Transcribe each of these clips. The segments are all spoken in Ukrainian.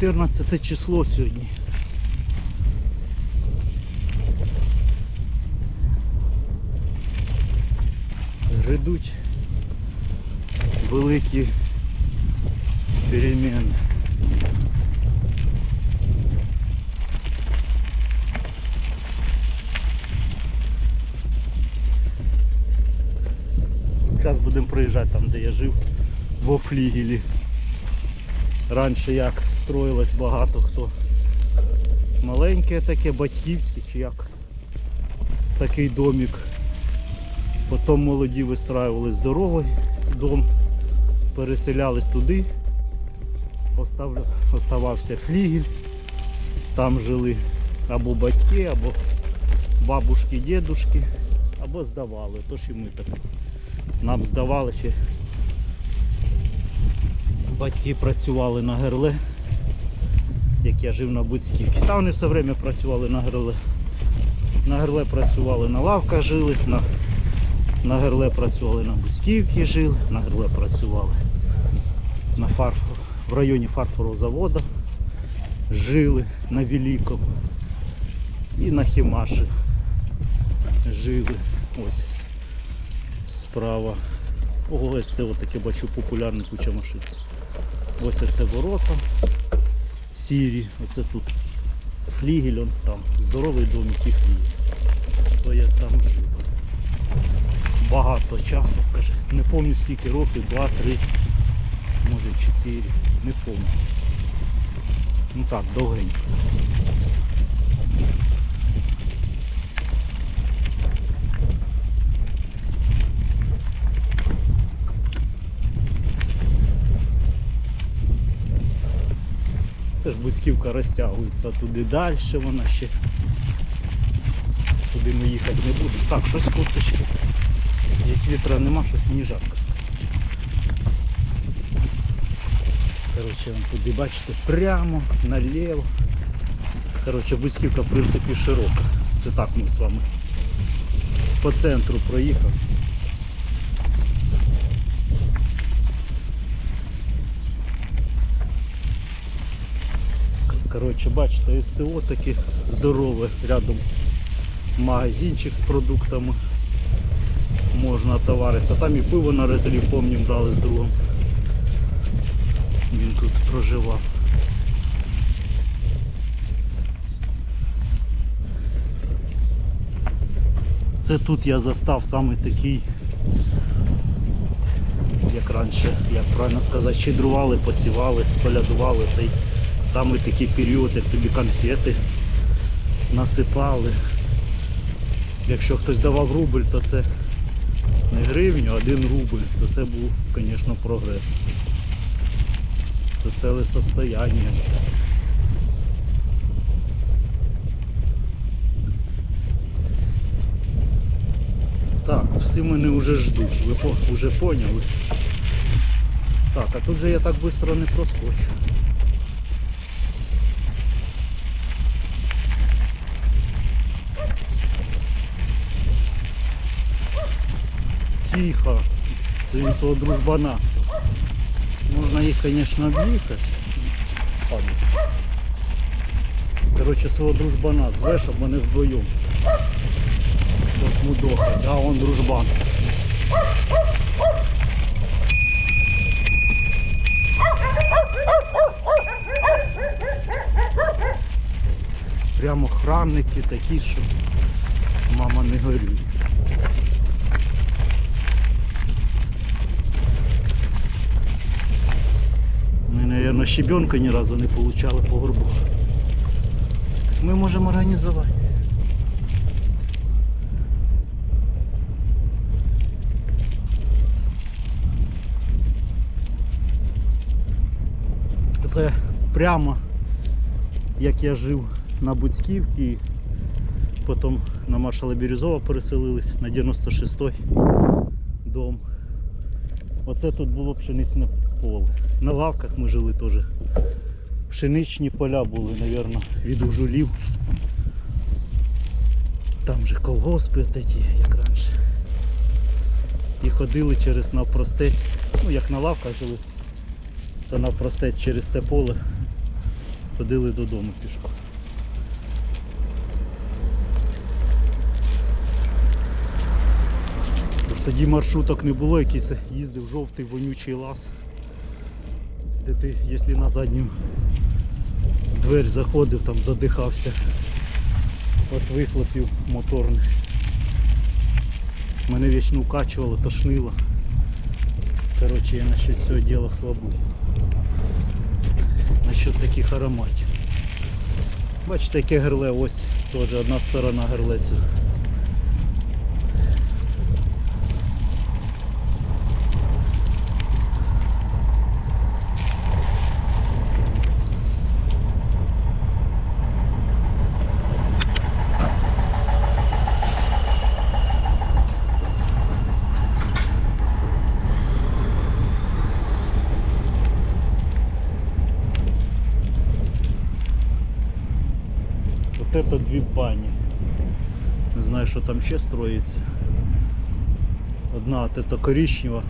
14 число сьогодні. Грядуть великі переміни. Зараз будемо проїжджати там, де я жив, во флігелі. Раніше як строїлось багато хто. Маленьке таке, батьківське чи як. Такий домик. Потім молоді вистраювали здоровий дом, переселялись туди. Остав- Оставався флігель. Там жили або батьки, або бабушки, дідушки, або здавали. Тож і ми так. Нам здавали ще батьки працювали на герле, як я жив на Буцьківці. Та вони все время працювали на герле. На герле працювали на лавках жили, на, на герле працювали на Буцьківці жили, на герле працювали на фарфор, в районі фарфорового заводу жили на Великому і на Хімаші жили. Ось справа. Ого, СТО таке бачу популярне куча машин. Ось це ворота сірі, оце тут флігель, он там, здоровий домик і флігель. То я там жив. Багато часу, каже. Не пам'ятаю скільки років, два, три, може чотири, не пам'ятаю. Ну так, довгенько. Це ж Буцьківка розтягується туди далі, вона ще. Туди ми їхати не будемо. Так, щось курточки. Як вітра нема, щось мені жарко. Коротше, туди бачите, прямо, наліво. Коротше, Буцьківка в принципі широка. Це так ми з вами по центру проїхались. Коротше, бачите, СТО таке здорове, рядом магазинчик з продуктами. Можна товаритися. Там і пиво на розлів, помнім, дали з другом. Він тут проживав. Це тут я застав саме такий, як раніше, як правильно сказати, щедрували, посівали, полядували цей саме такий період, як тобі конфети насипали. Якщо хтось давав рубль, то це не гривню, а один рубль, то це був, звісно, прогрес. Це ціле состояння. Так, всі мене вже ждуть, ви вже поняли. Так, а тут же я так швидко не проскочу. Це він свого дружбана. Можна їх, об'їхати. Ладно. Коротше, свого дружбана звеш, щоб вони вдвоєм. От мудохать, а он дружбан. Прямо охранники такі, що мама не горює. Мабуть, щебенка ні разу не получали по горбу. Так ми можемо організувати. Це прямо як я жив на Буцьківці, потім на маршала Бірюзова переселились на 96-й дом. Оце тут було пшеничне поле. На лавках ми жили теж. Пшеничні поля були, мабуть, від ужулів. Там же колгоспи такі, як раніше. І ходили через навпростець. Ну як на лавках жили, то навпростець через це поле Ходили додому пішком. Тоді маршруток не було, якийсь їздив жовтий вонючий лаз, де ти, якщо на задню двері заходив, там задихався від вихлопів моторних. Мене вічно укачувало, тошнило. Коротше, я насчет цього діла слабу. Насчет таких ароматів. Бачите, яке герле, ось теж одна сторона герлецю. Вот это дві бані. Не знаю, що там ще строїться. Одна от это коричнева.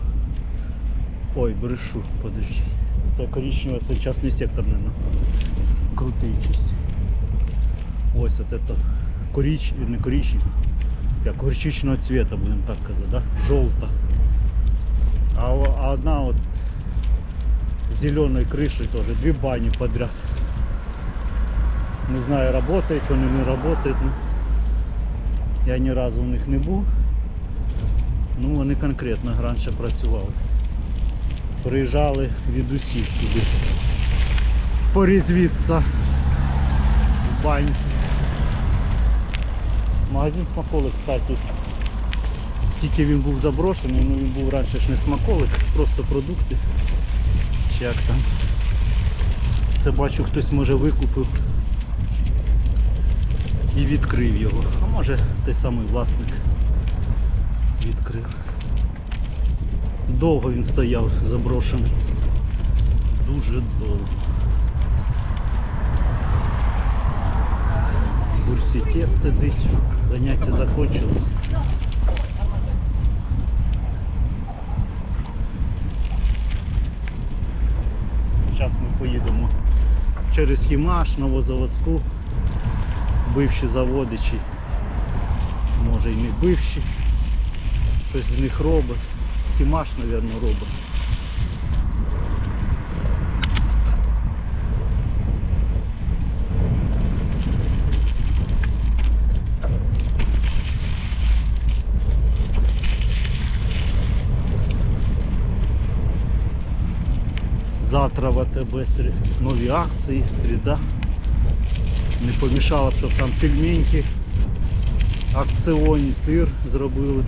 Ой, брешу, подожди. Це коричнева, це частний сектор, наверное. Крутий чись. Ось от это корич... не коричнева. Як горчичного цвета, будемо так казати, да? Жовта. А, о- а одна от з зеленою кришею теж. Дві бані подряд. Не знаю, работають вони, не работають. Ну, я ні разу у них не був. Ну вони конкретно раніше працювали. Приїжджали від усіх сюди. Порізвітися в баньки. Магазин смаколик, кстати, скільки він був заброшений, ну він був раніше ж не смаколик, просто продукти. Чи як там. Це бачу хтось може викупив і відкрив його. А може той самий власник відкрив. Довго він стояв заброшений. Дуже довго. Бурситет сидить, заняття закончилось. Зараз ми поїдемо через Хімаш, Новозаводську бивші заводи чи може і не бивші. Щось з них робить. Тімаш, мабуть, робить. Завтра в АТБ нові акції, середа. Не помішало б, щоб там пельменьки, акціонні сир зробили.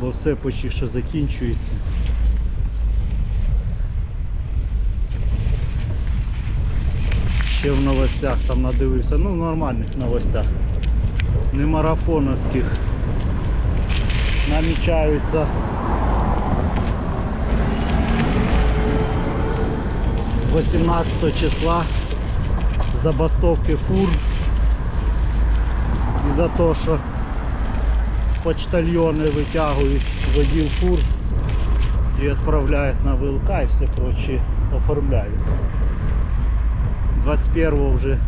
Бо все почти що закінчується. Ще в новостях там надивився, ну в нормальних новостях. Не марафоновських. Намічаються 18 числа забастовки фур і за те, що почтальони витягують водів фур і відправляють на ВЛК і все проче оформляють. 21-го вже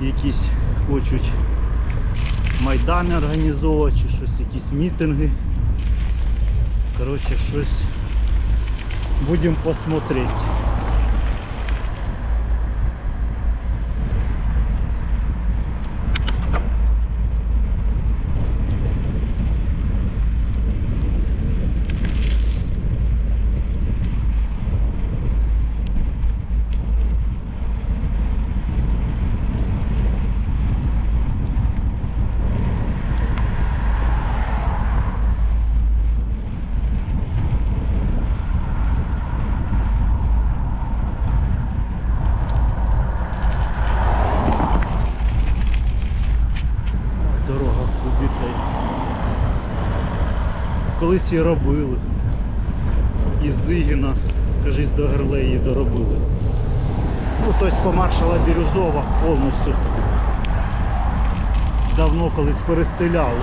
якісь хочуть майдани організовувати чи щось, якісь мітинги. Коротше, щось будемо посмотреть. Дорога убита. Колись робили. Із Зигіна, кажись, до Герлеї доробили. Ну, тобто по маршала Бірюзова повністю давно колись перестеляли.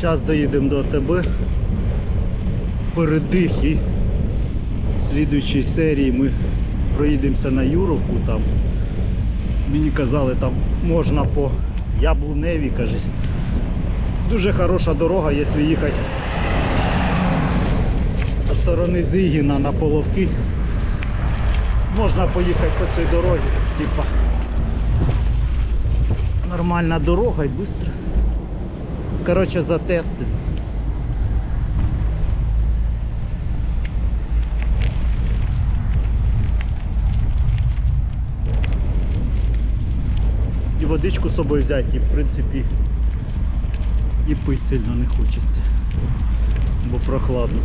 Зараз доїдемо до АТБ. Передих і в слідуючій серії ми проїдемося на Юровку там. Мені казали, там можна по Яблуневі, кажись. Дуже хороша дорога, якщо їхати зі сторони Зигіна на Половки. Можна поїхати по цій дорозі, типа нормальна дорога і швидко. Коротше, затестимо. І водичку з собою взяти, і в принципі і пить сильно не хочеться, бо прохладно.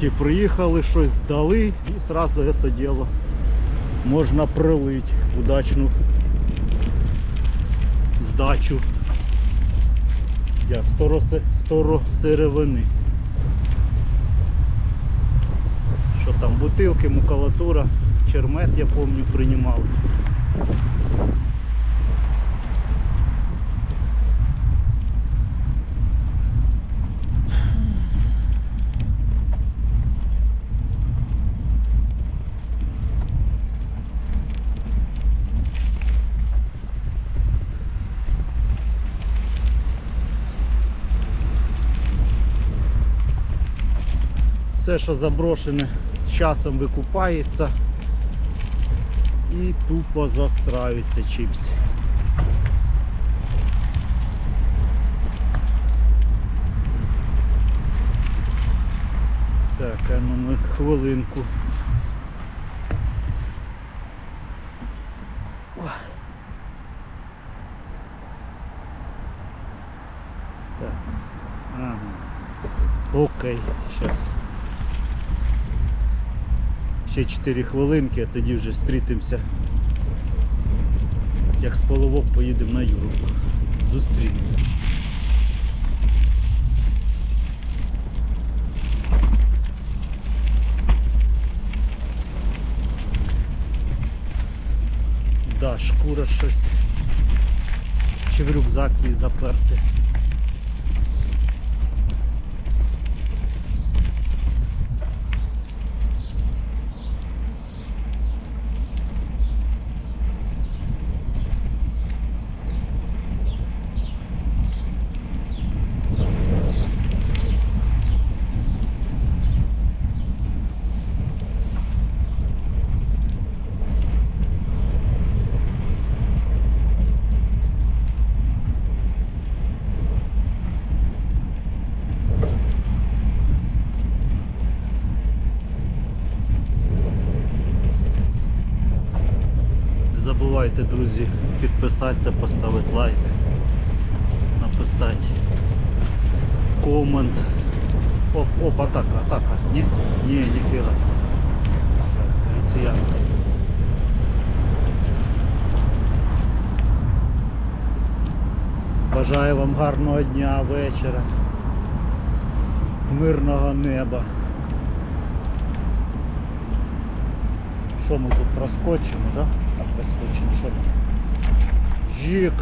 Чуваки приїхали, щось дали і сразу це діло можна пролить удачну здачу. Як второсировини. Що там, бутилки, макулатура, чермет, я пам'ятаю, приймали. Все, що заброшене, з часом викупається і тупо застраюється чимсь. Так, а ну ми хвилинку. Так. Ага. Окей, зараз. Ще 4 хвилинки, а тоді вже зустрітимося. Як з половок поїдемо на Юровку. Зустрінемося. Да, шкура щось. Чи в рюкзак її заперти. Не забувайте, друзі, підписатися, поставити лайк, написати комент. Оп, оп, атака, атака. Ні? Ні, ніфіга. Так, поліціянти. Бажаю вам гарного дня, вечора, мирного неба. Що ми тут проскочимо, да? Проскочимо, що там? Жік.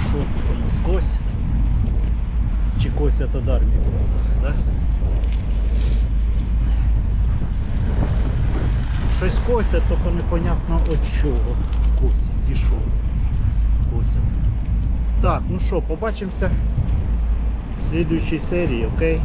Що тут скосять? Чи косять від армії просто, да? Щось косять, тільки непонятно від чого косять і що Так, ну що, побачимося в слідуючій серії, окей?